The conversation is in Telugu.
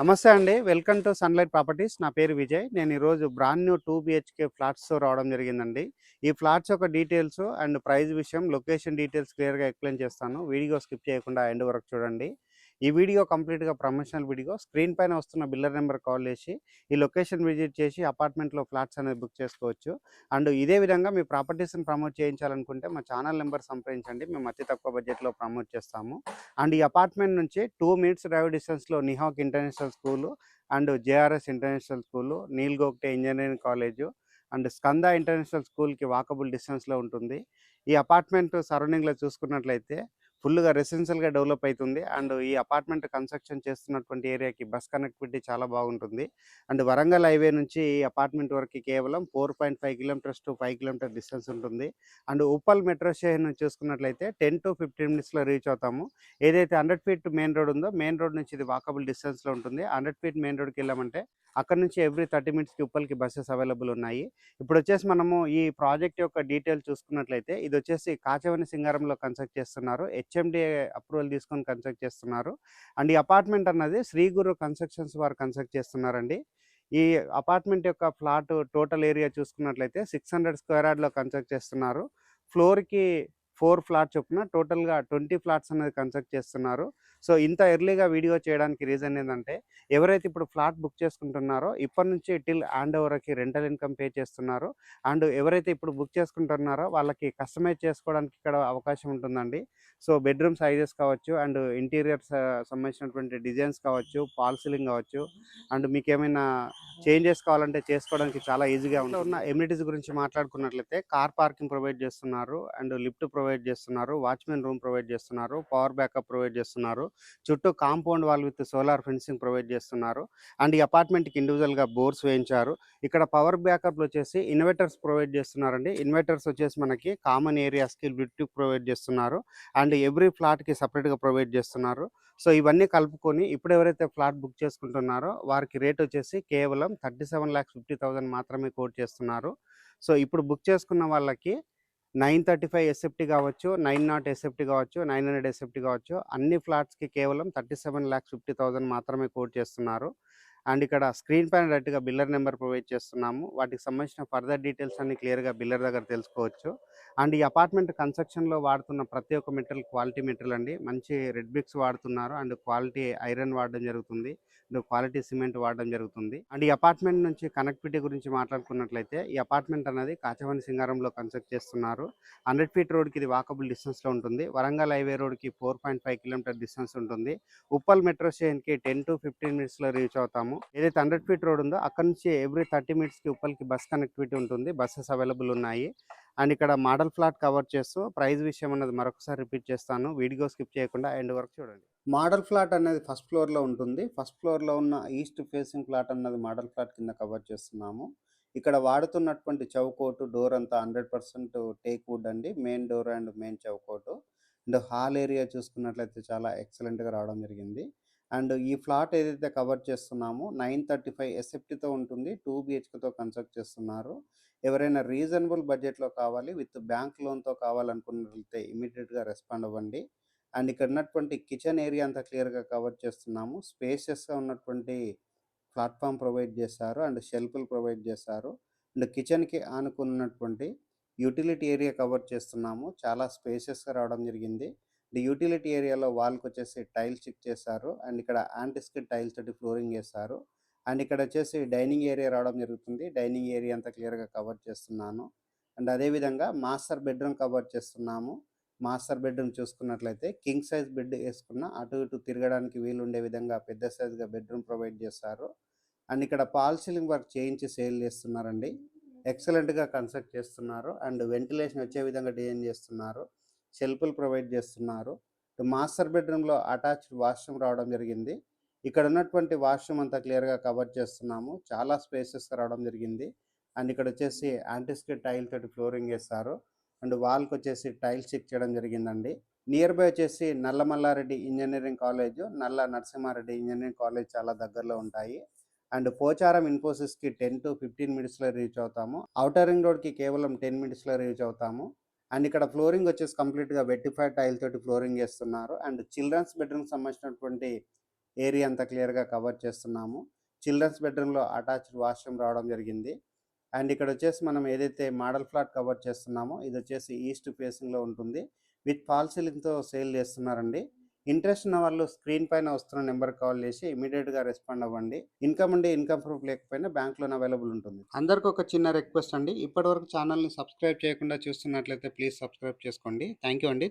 నమస్తే అండి. Welcome to sunlight properties. నా పేరు విజయ్. నేను ఈరోజు brand new two BHK flats రావడం జరిగిందండి. ఈ ఫ్లాట్స్ యొక్క డీటెయిల్స్ అండ్ ప్రైస్ విషయం లొకేషన్ డీటెయిల్స్ క్లియర్గా ఎక్స్ప్లెయిన్ చేస్తాను. వీడియో స్కిప్ చేయకుండా ఎండ్ వరకు చూడండి. ఈ వీడియో కంప్లీట్గా ప్రమోషనల్ వీడియో. స్క్రీన్ పైన వస్తున్న బిల్లర్ నెంబర్ కాల్ చేసి ఈ లొకేషన్ విజిట్ చేసి అపార్ట్మెంట్లో ఫ్లాట్స్ అనేది బుక్ చేసుకోవచ్చు. అండ్ ఇదే విధంగా మీ ప్రాపర్టీస్ని ప్రమోట్ చేయించాలనుకుంటే మా ఛానల్ నెంబర్ సంప్రదించండి. మేము అతి తక్కువ బడ్జెట్లో ప్రమోట్ చేస్తాము. అండ్ ఈ అపార్ట్మెంట్ నుంచి టూ మినిట్స్ డ్రైవ్ డిస్టెన్స్లో నిహాక్ international school and JRS international school Neil Gogte engineering college and Skanda international స్కూల్కి వాకబుల్ డిస్టెన్స్లో ఉంటుంది. ఈ అపార్ట్మెంట్ సరౌండింగ్లో చూసుకున్నట్లయితే ఫుల్గా రెసిడెన్షియల్గా డెవలప్ అవుతుంది అండ్ ఈ అపార్ట్మెంట్ కన్స్ట్రక్షన్ చేస్తున్నటువంటి ఏరియాకి బస్ కనెక్టివిటీ చాలా బాగుంటుంది. అండ్ వరంగల్ హైవే నుంచి ఈ అపార్ట్మెంట్ వరకు కేవలం four point five kilometers to five kilometer distance ఉంటుంది. అండ్ ఉప్పల్ మెట్రో స్టేషన్ నుంచి చూసుకున్నట్లయితే టెన్ టు ఫిఫ్టీన్ మినిట్స్లో రీచ్ అవుతాము. ఏదైతే హండ్రెడ్ ఫీట్ మెయిన్ రోడ్ ఉందో మెయిన్ రోడ్ నుంచి ఇది వాకబుల్ డిస్టెన్స్లో ఉంటుంది. హండ్రెడ్ ఫీట్ మెయిన్ రోడ్కి వెళ్ళామంటే అక్కడ నుంచి ఎవ్రీ థర్టీ మినిట్స్కి ఉప్పల్కి బస్సెస్ అవైలబుల్ ఉన్నాయి. ఇప్పుడు వచ్చేసి మనము ఈ ప్రాజెక్ట్ యొక్క డీటెయిల్ చూసుకున్నట్లయితే ఇది వచ్చేసి కాచవని సింగారంలో కన్స్ట్రక్ట్ చేస్తున్నారు. హెచ్ఎండిఏ అప్రూవల్ తీసుకొని కన్స్ట్రక్ట్ చేస్తున్నారు. అండ్ ఈ అపార్ట్మెంట్ అన్నది శ్రీగురు కన్స్ట్రక్షన్స్ వారు కన్స్ట్రక్ట్ చేస్తున్నారండి. ఈ అపార్ట్మెంట్ యొక్క ఫ్లాట్ టోటల్ ఏరియా చూసుకున్నట్లయితే సిక్స్ హండ్రెడ్ స్క్వేర్ యార్డ్లో కన్స్ట్రక్ట్ చేస్తున్నారు. ఫ్లోర్కి ఫోర్ ఫ్లాట్ చొప్పున టోటల్గా ట్వంటీ ఫ్లాట్స్ అనేది కన్స్ట్రక్ట్ చేస్తున్నారు. సో ఇంత ఎర్లీగా వీడియో చేయడానికి రీజన్ ఏంటంటే ఎవరైతే ఇప్పుడు ఫ్లాట్ బుక్ చేసుకుంటున్నారో ఇప్పటి నుంచి టిల్ హ్యాండ్ ఓవర్కి రెంటల్ ఇన్కమ్ పే చేస్తున్నారు. అండ్ ఎవరైతే ఇప్పుడు బుక్ చేసుకుంటున్నారో వాళ్ళకి కస్టమైజ్ చేసుకోవడానికి ఇక్కడ అవకాశం ఉంటుందండి. సో బెడ్రూమ్ సైజెస్ కావచ్చు అండ్ ఇంటీరియర్స్ సంబంధించినటువంటి డిజైన్స్ కావచ్చు పాల్ సీలింగ్ కావచ్చు అండ్ మీకు ఏమైనా చేంజెస్ కావాలంటే చేసుకోవడానికి చాలా ఈజీగా ఉంది ఉన్న ఎమ్యూనిటీస్ గురించి మాట్లాడుకున్నట్లయితే కార్ పార్కింగ్ ప్రొవైడ్ చేస్తున్నారు అండ్ లిఫ్ట్ ప్రొవైడ్ చేస్తున్నారు వాచ్మెన్ రూమ్ ప్రొవైడ్ చేస్తున్నారు పవర్ బ్యాకప్ ప్రొవైడ్ చేస్తున్నారు. చుట్టూ compound wall with solar fencing provide చేస్తున్నారు. అండ్ ఈ అపార్ట్మెంట్కి ఇండివిజువల్గా బోర్డ్స్ వేయించారు. ఇక్కడ పవర్ బ్యాకప్లు వచ్చేసి ఇన్వర్టర్స్ ప్రొవైడ్ చేస్తున్నారండి. ఇన్వర్టర్స్ వచ్చేసి మనకి కామన్ ఏరియాస్కి లిఫ్ట్ ప్రొవైడ్ చేస్తున్నారు. అండ్ ఎవ్రీ ఫ్లాట్కి సపరేట్గా ప్రొవైడ్ చేస్తున్నారు. సో ఇవన్నీ కలుపుకొని ఇప్పుడు ఎవరైతే ఫ్లాట్ బుక్ చేసుకుంటున్నారో వారికి రేట్ వచ్చేసి కేవలం thirty seven lakhs fifty thousand మాత్రమే కోట్ చేస్తున్నారు. సో ఇప్పుడు బుక్ చేసుకున్న వాళ్ళకి నైన్ థర్టీ ఫైవ్ ఎస్ఎఫ్టీ కావచ్చు నైన్ నాట్ ఎస్ఎఫ్టీ కావచ్చు నైన్ హండ్రెడ్ ఎస్ఎఫ్టీ కావచ్చు అన్ని ఫ్లాట్స్కి కేవలం thirty seven lakhs fifty thousand మాత్రమే కోట్ చేస్తున్నారు. అండ్ ఇక్కడ స్క్రీన్ పైన డైరెక్ట్గా బిల్లర్ నెంబర్ ప్రొవైడ్ చేస్తున్నాము. వాటికి సంబంధించిన ఫర్దర్ డీటెయిల్స్ అన్ని క్లియర్గా బిల్లర్ దగ్గర తెలుసుకోవచ్చు. అండ్ ఈ అపార్ట్మెంట్ కన్స్ట్రక్షన్లో వాడుతున్న ప్రతి ఒక్క మెటీరియల్ క్వాలిటీ మెటీరియల్ అండి. మంచి రెడ్ బ్రిక్స్ వాడుతున్నారు. అండ్ క్వాలిటీ ఐరన్ వాడడం జరుగుతుంది. అండ్ క్వాలిటీ సిమెంట్ వాడడం జరుగుతుంది. అండ్ ఈ అపార్ట్మెంట్ నుంచి కనెక్టివిటీ గురించి మాట్లాడుకున్నట్లయితే ఈ అపార్ట్మెంట్ అనేది కాచవని సింగారంలో కన్స్ట్రక్ట్ చేస్తున్నారు. హండ్రెడ్ ఫీట్ రోడ్కి ఇది వాకబుల్ డిస్టెన్స్లో ఉంటుంది. వరంగల్ హైవే రోడ్కి four point five kilometer distance ఉంటుంది. ఉప్పల్ మెట్రో స్టేషన్కి టెన్ టు ఫిఫ్టీన్ మినిట్స్లో రీచ్ అవుతాము. ఏదైతే హండ్రెడ్ ఫీట్ రోడ్ ఉందో అక్కడ నుంచి ఎవ్రీ థర్టీ మినిట్స్కి ఉప్పల్కి బస్ కనెక్టివిటీ ఉంటుంది. బస్సెస్ అవైలబుల్ ఉన్నాయి. అండ్ ఇక్కడ మోడల్ ఫ్లాట్ కవర్ చేస్తూ ప్రైస్ విషయం అన్నది మరొకసారి రిపీట్ చేస్తాను. వీడియో స్కిప్ చేయకుండా ఎండ్ వరకు చూడండి. మోడల్ ఫ్లాట్ అనేది ఫస్ట్ ఫ్లోర్లో ఉంటుంది. ఫస్ట్ ఫ్లోర్లో ఉన్న ఈస్ట్ ఫేసింగ్ ఫ్లాట్ అన్నది మోడల్ ఫ్లాట్ కింద కవర్ చేస్తున్నాము. ఇక్కడ వాడుతున్నటువంటి చౌకోటు డోర్ అంతా హండ్రెడ్ పర్సెంట్ టేక్ వుడ్ అండి. మెయిన్ డోర్ అండ్ మెయిన్ చౌకోటు. అండ్ హాల్ ఏరియా చూసుకున్నట్లయితే చాలా ఎక్సలెంట్గా రావడం జరిగింది. అండ్ ఈ ఫ్లాట్ ఏదైతే కవర్ చేస్తున్నామో నైన్ థర్టీ ఫైవ్ ఎస్ఎఫ్టీతో ఉంటుంది టూ బిహెచ్కేతో కన్స్ట్రక్ట్ చేస్తున్నారు. ఎవరైనా రీజనబుల్ బడ్జెట్లో కావాలి విత్ బ్యాంక్ లోన్తో కావాలనుకున్నట్లయితే ఇమీడియట్గా రెస్పాండ్ అవ్వండి. అండ్ ఇక్కడ ఉన్నటువంటి కిచెన్ ఏరియా అంతా క్లియర్గా కవర్ చేస్తున్నాము. స్పేషియస్గా ఉన్నటువంటి ప్లాట్ఫామ్ ప్రొవైడ్ చేశారు అండ్ షెల్ఫ్లు ప్రొవైడ్ చేశారు. అండ్ కిచెన్కి ఆనుకున్నటువంటి యూటిలిటీ ఏరియా కవర్ చేస్తున్నాము. చాలా స్పేషియస్గా రావడం జరిగింది. అండ్ యూటిలిటీ ఏరియాలో వాల్కి వచ్చేసి టైల్స్ చెక్ చేశారు అండ్ ఇక్కడ యాంటిస్కిడ్ టైల్స్ తోటి ఫ్లోరింగ్ చేశారు అండ్ ఇక్కడ వచ్చేసి డైనింగ్ ఏరియా రావడం జరుగుతుంది. డైనింగ్ ఏరియా అంతా క్లియర్గా కవర్ చేస్తున్నాను. అండ్ అదేవిధంగా మాస్టర్ బెడ్రూమ్ కవర్ చేస్తున్నాము. మాస్టర్ బెడ్రూమ్ చూసుకున్నట్లయితే కింగ్ సైజ్ బెడ్ వేసుకున్న అటు ఇటు తిరగడానికి వీలు ఉండే విధంగా పెద్ద సైజ్గా బెడ్రూమ్ ప్రొవైడ్ చేస్తారు. అండ్ ఇక్కడ పాల్ సీలింగ్ వర్క్ చేయించి సేల్ చేస్తున్నారండి. ఎక్సలెంట్గా కన్స్ట్రక్ట్ చేస్తున్నారు. అండ్ వెంటిలేషన్ వచ్చే విధంగా డిజైన్ చేస్తున్నారు. షెల్ఫ్లు ప్రొవైడ్ చేస్తున్నారు. మాస్టర్ బెడ్రూమ్లో అటాచ్డ్ వాష్రూమ్ రావడం జరిగింది. ఇక్కడ ఉన్నటువంటి వాష్రూమ్ అంతా క్లియర్గా కవర్ చేస్తున్నాము. చాలా స్పేసెస్ రావడం జరిగింది. అండ్ ఇక్కడ వచ్చేసి యాంటిస్కిడ్ టైల్ తోటి ఫ్లోరింగ్ వేస్తారు అండ్ వాల్కి వచ్చేసి టైల్స్ చెక్ చేయడం జరిగిందండి. నియర్ బై వచ్చేసి నల్లమల్లారెడ్డి ఇంజనీరింగ్ కాలేజ్ నల్ల నరసింహారెడ్డి ఇంజనీరింగ్ కాలేజ్ చాలా దగ్గరలో ఉంటాయి. అండ్ పోచారం ఇన్ఫోసిస్కి టెన్ టు ఫిఫ్టీన్ మినిట్స్లో రీచ్ అవుతాము. అవుటర్ రింగ్ రోడ్కి కేవలం టెన్ మినిట్స్లో రీచ్ అవుతాము. అండ్ ఇక్కడ ఫ్లోరింగ్ వచ్చేసి కంప్లీట్గా వెట్టిఫైడ్ టైల్ తోటి ఫ్లోరింగ్ చేస్తున్నారు. అండ్ చిల్డ్రన్స్ బెడ్రూమ్ సంబంధించినటువంటి ఏరియా అంతా క్లియర్గా కవర్ చేస్తున్నాము. చిల్డ్రన్స్ బెడ్రూమ్లో అటాచ్డ్ వాష్రూమ్ రావడం జరిగింది. అండ్ ఇక్కడ వచ్చేసి మనం ఏదైతే మోడల్ ఫ్లాట్ కవర్ చేస్తున్నామో ఇది వచ్చేసి ఈస్ట్ ఫేసింగ్లో ఉంటుంది. విత్ ఫాల్ సీలింగ్తో సేల్ చేస్తున్నారండి. ఇంట్రెస్ట్ ఉన్న వాళ్ళు స్క్రీన్ పైన వస్తున్న నెంబర్ కాల్ చేసి ఇమీడియట్గా రెస్పాండ్ అవ్వండి. ఇన్కమ్ ఉండి ఇన్కమ్ ప్రూఫ్ లేకపోయినా బ్యాంక్లోనే అవైలబుల్ ఉంటుంది. అందరికి ఒక చిన్న రిక్వెస్ట్ అండి. ఇప్పటివరకు ఛానల్ని సబ్స్క్రైబ్ చేయకుండా చూస్తున్నట్లయితే ప్లీజ్ సబ్స్క్రైబ్ చేసుకోండి. థ్యాంక్ యూ అండి.